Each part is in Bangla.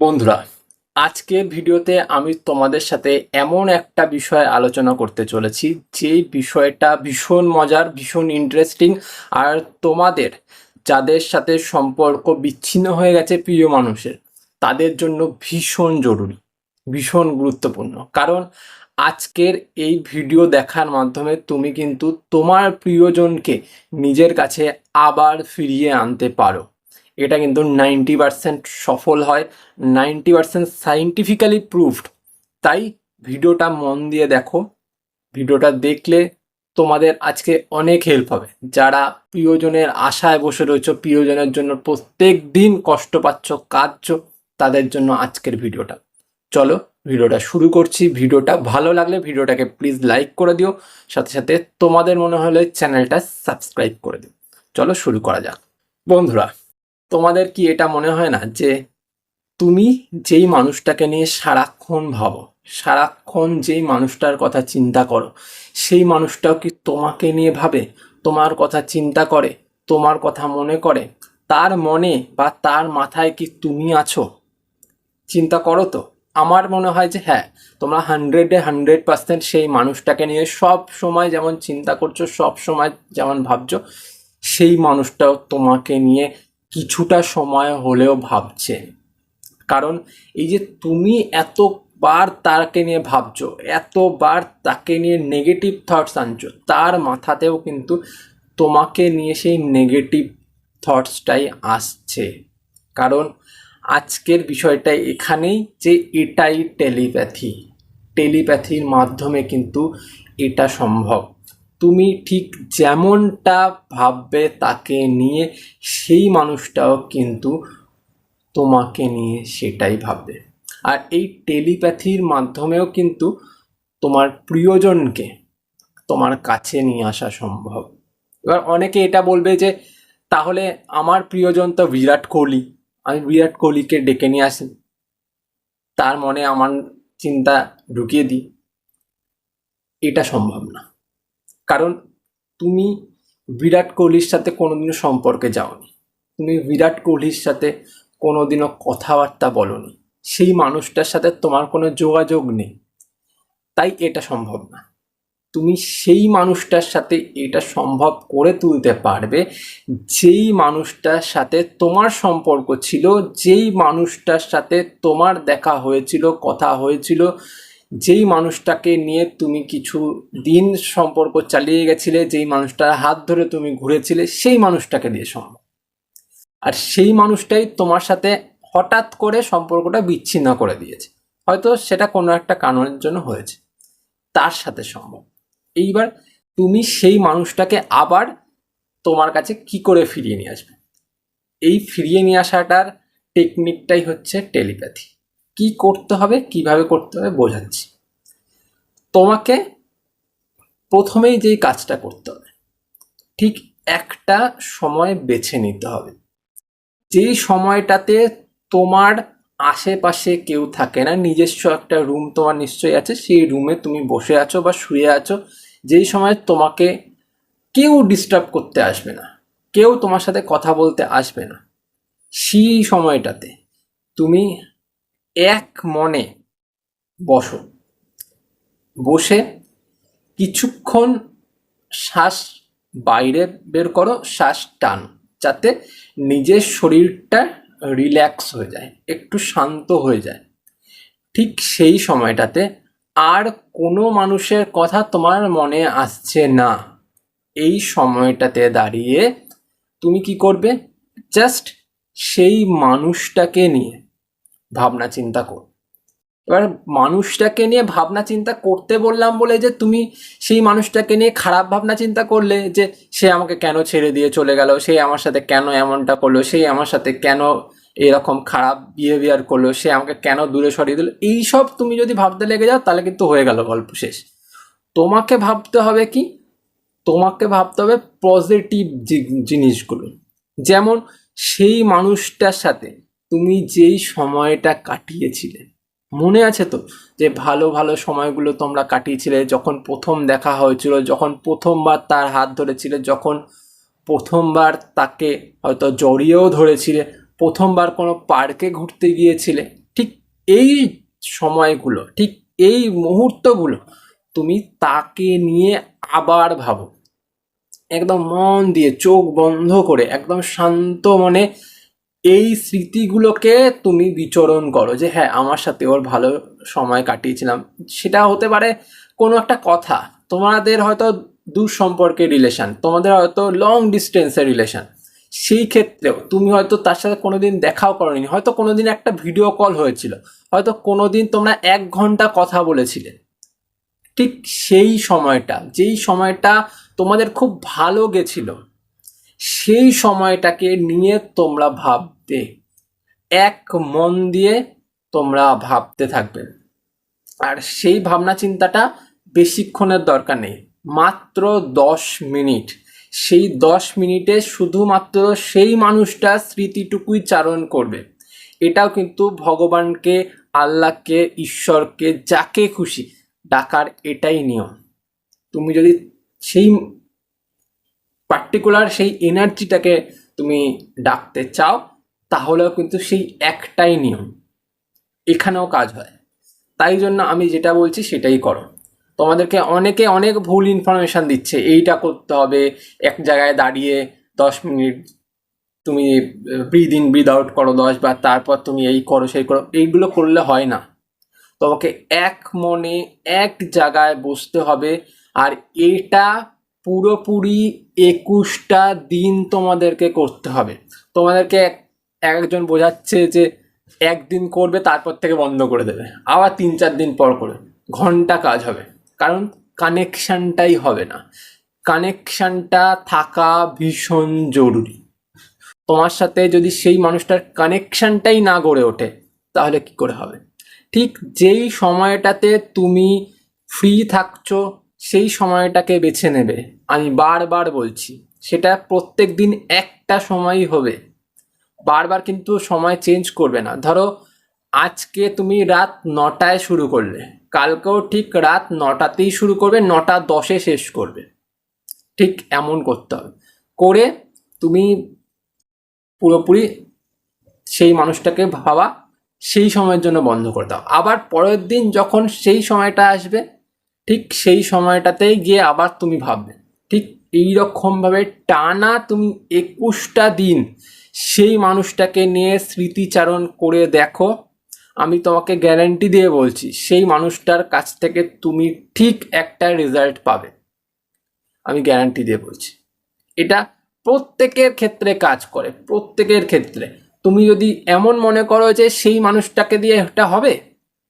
বন্ধুরা আজকের ভিডিওতে আমি তোমাদের সাথে এমন একটা বিষয় আলোচনা করতে চলেছি, যেই বিষয়টা ভীষণ মজার, ভীষণ ইন্টারেস্টিং আর তোমাদের, যাদের সাথে সম্পর্ক বিচ্ছিন্ন হয়ে গেছে প্রিয় মানুষের, তাদের জন্য ভীষণ জরুরি, ভীষণ গুরুত্বপূর্ণ। কারণ আজকের এই ভিডিও দেখার মাধ্যমে তুমি কিন্তু তোমার প্রিয়জনকে নিজের কাছে আবার ফিরিয়ে আনতে পারো। এটা কিন্তু নাইনটি পার্সেন্ট সফল হয়, নাইনটি পার্সেন্ট সাইন্টিফিক্যালি প্রুফড। তাই ভিডিওটা মন দিয়ে দেখো, ভিডিওটা দেখলে তোমাদের আজকে অনেক হেল্প হবে। যারা প্রিয়জনের আশায় বসে রয়েছে, প্রিয়জনের জন্য প্রত্যেক দিন কষ্ট পাচ্ছ, কাঁদছ, তাদের জন্য আজকের ভিডিওটা। চলো ভিডিওটা শুরু করছি। ভিডিওটা ভালো লাগলে ভিডিওটাকে প্লিজ লাইক করে দিও। সাথে সাথে তোমাদের মনে হলে চ্যানেলটা সাবস্ক্রাইব করে দিও। চলো শুরু করা যাক। বন্ধুরা তোমাদের কি এটা মনে হয় না যে তুমি যেই মানুষটাকে নিয়ে সারাক্ষণ ভাবো, সারাক্ষণ যেই মানুষটার কথা চিন্তা করো, সেই মানুষটাও কি তোমাকে নিয়ে ভাবে, তোমার কথা চিন্তা করে, তোমার কথা মনে করে, তার মনে বা তার মাথায় কি তুমি আছো? চিন্তা করো তো। আমার মনে হয় যে হ্যাঁ তোমরা হান্ড্রেডে হান্ড্রেড পার্সেন্ট সেই মানুষটাকে নিয়ে সব সময় যেমন চিন্তা করছ, সব সময় যেমন ভাবছ, সেই মানুষটাও তোমাকে নিয়ে কিছুটা সময় হলেও ভাবছে। কারণ এই যে তুমি এতবার তাকে নিয়ে ভাবছ, এতবার তাকে নিয়ে নেগেটিভ থটস আনছো, তার মাথাতেও কিন্তু তোমাকে নিয়ে সেই নেগেটিভ থটসটাই আসছে। কারণ আজকের বিষয়টা এখানেই যে এটাই টেলিপ্যাথি। টেলিপ্যাথির মাধ্যমে কিন্তু এটা সম্ভব। তুমি ঠিক যেমনটা ভাববে তাকে নিয়ে, সেই মানুষটাও কিন্তু তোমাকে নিয়ে সেটাই ভাববে। আর এই টেলিপ্যাথির মাধ্যমেও কিন্তু তোমার প্রিয়জনকে তোমার কাছে নিয়ে আসা সম্ভব। এবার অনেকে এটা বলবে যে, তাহলে আমার প্রিয়জন তো বিরাট কোহলি। আমি বিরাট কোহলিকে ডেকে নিয়ে আসি। তার মনে আমার চিন্তা ঢুকিয়ে দিই। এটা সম্ভব না। কারণ তুমি বিরাট কোহলির সাথে কোনোদিনও সম্পর্কে যাওনি। তুমি বিরাট কোহলির সাথে কোনোদিনও কথাবার্তা বলনি। সেই মানুষটার সাথে তোমার কোনো যোগাযোগ নেই। তাই এটা সম্ভব না। তুমি সেই মানুষটার সাথে এটা সম্ভব করে তুলতে পারবে যেই মানুষটার সাথে তোমার সম্পর্ক ছিল, যেই মানুষটার সাথে তোমার দেখা হয়েছিল, কথা হয়েছিল যেই মানুষটাকে নিয়ে তুমি কিছু দিন সম্পর্ক চালিয়ে গেছিলে, যেই মানুষটার হাত ধরে তুমি ঘুরেছিলে, সেই মানুষটাকে দিয়ে সম্ভব আর সেই মানুষটাই তোমার সাথে হঠাৎ করে সম্পর্কটা বিচ্ছিন্ন করে দিয়েছে। হয়তো সেটা কোনো একটা কারণের জন্য হয়েছে। তার সাথে সম্ভব এইবার তুমি সেই মানুষটাকে আবার তোমার কাছে কি করে ফিরিয়ে নিয়ে আসবে? এই ফিরিয়ে নিয়ে আসাটার টেকনিকটাই হচ্ছে টেলিপ্যাথি। কি করতে হবে, কীভাবে করতে হবে বোঝাচ্ছি। তোমাকে প্রথমেই যেই কাজটা করতে হবে, ঠিক একটা সময় বেছে নিতে হবে। যেই সময়টাতে তোমার আশেপাশে কেউ থাকে না, নিজস্ব একটা রুম তোমার নিশ্চয়ই আছে, সেই রুমে তুমি বসে আছো বা শুয়ে আছো, যেই সময় তোমাকে কেউ ডিস্টার্ব করতে আসবে না, কেউ তোমার সাথে কথা বলতে আসবে না, সেই সময়টাতে তুমি এক মনে বসো। বসে কিছুক্ষণ শ্বাস বাইরে বের করো, শ্বাস টান, যাতে নিজের শরীরটা রিল্যাক্স হয়ে যায়, একটু শান্ত হয়ে যায়। ঠিক সেই সময়টাতে আর কোনো মানুষের কথা তোমার মনে আসছে না। এই সময়টাতে দাঁড়িয়ে তুমি কি করবে? জাস্ট সেই মানুষটাকে নিয়ে ভাবনা চিন্তা কর। এবার মানুষটাকে নিয়ে ভাবনা চিন্তা করতে বললাম বলে যে তুমি সেই মানুষটাকে নিয়ে খারাপ ভাবনা চিন্তা করলে যে সে আমাকে কেন ছেড়ে দিয়ে চলে গেল, সে আমার সাথে কেন এমনটা করল সেই আমার সাথে কেন এরকম খারাপ বিহেভিয়ার করল, সে আমাকে কেন দূরে সরিয়ে দিল, এইসব তুমি যদি ভাবতে লেগে যাও তাহলে কিন্তু হয়ে গেল গল্প শেষ। তোমাকে ভাবতে হবে কি? তোমাকে ভাবতে হবে পজিটিভ জিনিসগুলো। যেমন সেই মানুষটার সাথে তুমি যেই সময়টা কাটিয়েছিলে। মনে আছে তো যে ভালো ভালো সময়গুলো তোমরা কাটিয়েছিলে, যখন প্রথম দেখা হয়েছিল, যখন প্রথমবার তার হাত ধরেছিলে, যখন প্রথমবার তাকে হয়তো জড়িয়েও ধরেছিলে, প্রথমবার কোনো পার্কে ঘুরতে গিয়েছিলে, ঠিক এই সময়গুলো, ঠিক এই মুহূর্তগুলো তুমি তাকে নিয়ে আবার ভাবো। একদম মন দিয়ে চোখ বন্ধ করে, একদম শান্ত মনে এই স্মৃতিগুলোকে তুমি বিচরণ করো যে হ্যাঁ আমার সাথে ওর ভালো সময় কাটিয়েছিলাম। সেটা হতে পারে কোনো একটা কথা। তোমাদের হয়তো দূর সম্পর্কের রিলেশন তোমাদের হয়তো লং ডিস্টেন্সের রিলেশন সেই ক্ষেত্রেও তুমি হয়তো তার সাথে কোনোদিন দেখাও করনি। হয়তো কোনোদিন একটা ভিডিও কল হয়েছিল। হয়তো কোনোদিন তোমরা এক ঘণ্টা কথা বলেছিলে। ঠিক সেই সময়টা, যেই সময়টা তোমাদের খুব ভালো গেছিল সেই সময়টাকে নিয়ে তোমরা ভাবতে এক মন দিয়ে তোমরা ভাবতে থাকবে। আর সেই ভাবনা চিন্তাটা বেশিক্ষণের দরকার নেই, মাত্র দশ মিনিট। সেই দশ মিনিটে শুধুমাত্র সেই মানুষটা স্মৃতিটুকুই চারণ করবে। এটাও কিন্তু ভগবানকে, আল্লাহকে, ঈশ্বরকে, যাকে খুশি, ডাকার এটাই নিয়ম। তুমি যদি সেই পার্টিকুলার সেই এনার্জিটাকে তুমি ডাকতে চাও, তাহলেও কিন্তু সেই একটাই নিয়ম। এখানেও কাজ হয়। তাই জন্য আমি যেটা বলছি সেটাই করো। তোমাদেরকে অনেকে অনেক ভুল ইনফরমেশান দিচ্ছে। এইটা করতে হবে, এক জায়গায় দাঁড়িয়ে দশ মিনিট তুমি ব্রিদ ইন ব্রিদ আউট করো দশ বার, তারপর তুমি এই করো, সেই করো, এইগুলো করলে হয় না। তোমাকে এক মনে এক জায়গায় বসতে হবে, আর এটা পুরোপুরি একুশটা দিন তোমাদেরকে করতে হবে। তোমাদেরকে এক একজন বোঝাচ্ছে যে একদিন করবে, তারপর থেকে বন্ধ করে দেবে। আবার তিন চার দিন পর করে। ঘণ্টা কাজ হবে। কারণ কানেকশানটাই হবে না। কানেকশানটা থাকা ভীষণ জরুরি। তোমার সাথে যদি সেই মানুষটার কানেকশানটাই না গড়ে ওঠে, তাহলে কি করে হবে? ঠিক যেই সময়টাতে তুমি ফ্রি থাকছো সেই সময়টাকে বেছে নেবে। আমি বারবার বলছি, সেটা প্রত্যেক দিন একটা সময়ই হবে। বারবার কিন্তু সময় চেঞ্জ করবে না। ধরো, আজকে তুমি রাত নটায় শুরু করলে, কালকেও ঠিক রাত নটাতেই শুরু করবে, নটা দশে শেষ করবে। ঠিক এমন করতে হবে। করে তুমি পুরোপুরি সেই মানুষটাকে ভাবা, সেই সময়ের জন্য বন্ধ করে দাও। আবার পরের দিন যখন সেই সময়টা আসবে ঠিক সেই সময়টাতেই গিয়ে আবার তুমি ভাববে, ঠিক এই রকমভাবে টানা তুমি একুশটা দিন সেই মানুষটাকে নিয়ে স্মৃতিচারণ করে দেখো। আমি তোমাকে গ্যারান্টি দিয়ে বলছি, সেই মানুষটার কাছ থেকে তুমি ঠিক একটা রেজাল্ট পাবে। আমি গ্যারান্টি দিয়ে বলছি। এটা প্রত্যেকের ক্ষেত্রে কাজ করে, প্রত্যেকের ক্ষেত্রে। তুমি যদি এমন মনে করো যে সেই মানুষটাকে দিয়ে এটা হবে,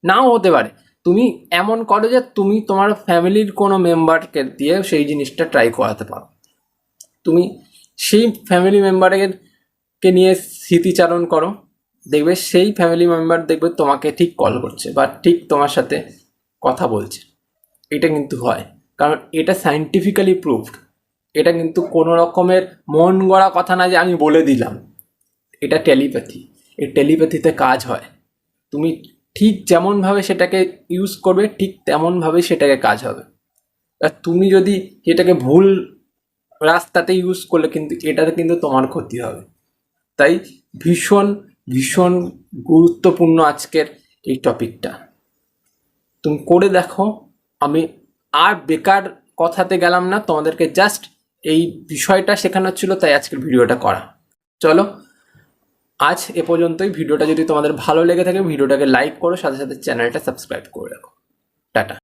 নাও হতে পারে। তুমি এমন করো যে তুমি তোমার ফ্যামিলির কোনো মেম্বারকে দিয়ে সেই জিনিসটা ট্রাই করাতে পারো। তুমি সেই ফ্যামিলি মেম্বারের কে নিয়ে স্মৃতিচারণ করো। দেখবে সেই ফ্যামিলি মেম্বার দেখবে তোমাকে ঠিক কল করছে বা ঠিক তোমার সাথে কথা বলছে। এটা কিন্তু হয়। কারণ এটা সায়েন্টিফিক্যালি প্রুভড এটা কিন্তু কোনো রকমের মন গড়া কথা না যে আমি বলে দিলাম। এটা টেলিপ্যাথি এই টেলিপ্যাথিতে কাজ হয়। তুমি ঠিক যেমনভাবে সেটাকে ইউজ করবে, ঠিক তেমনভাবে সেটাকে কাজ হবে। আর তুমি যদি এটাকে ভুল রাস্তাতে ইউজ করলে কিন্তু এটাতে কিন্তু তোমার ক্ষতি হবে। তাই ভীষণ ভীষণ গুরুত্বপূর্ণ আজকের এই টপিকটা। তুমি করে দেখো, আমি আর বেকার কথাতে গেলাম না, তোমাদেরকে জাস্ট এই বিষয়টা শেখানোর ছিল, তাই আজকের ভিডিওটা করা। চলো আজ এ পর্যন্তই। ভিডিওটা যদি তোমাদের ভালো লেগে থাকে, ভিডিওটাকে লাইক করো, সাথে সাথে চ্যানেলটা সাবস্ক্রাইব করে রাখো। টাটা।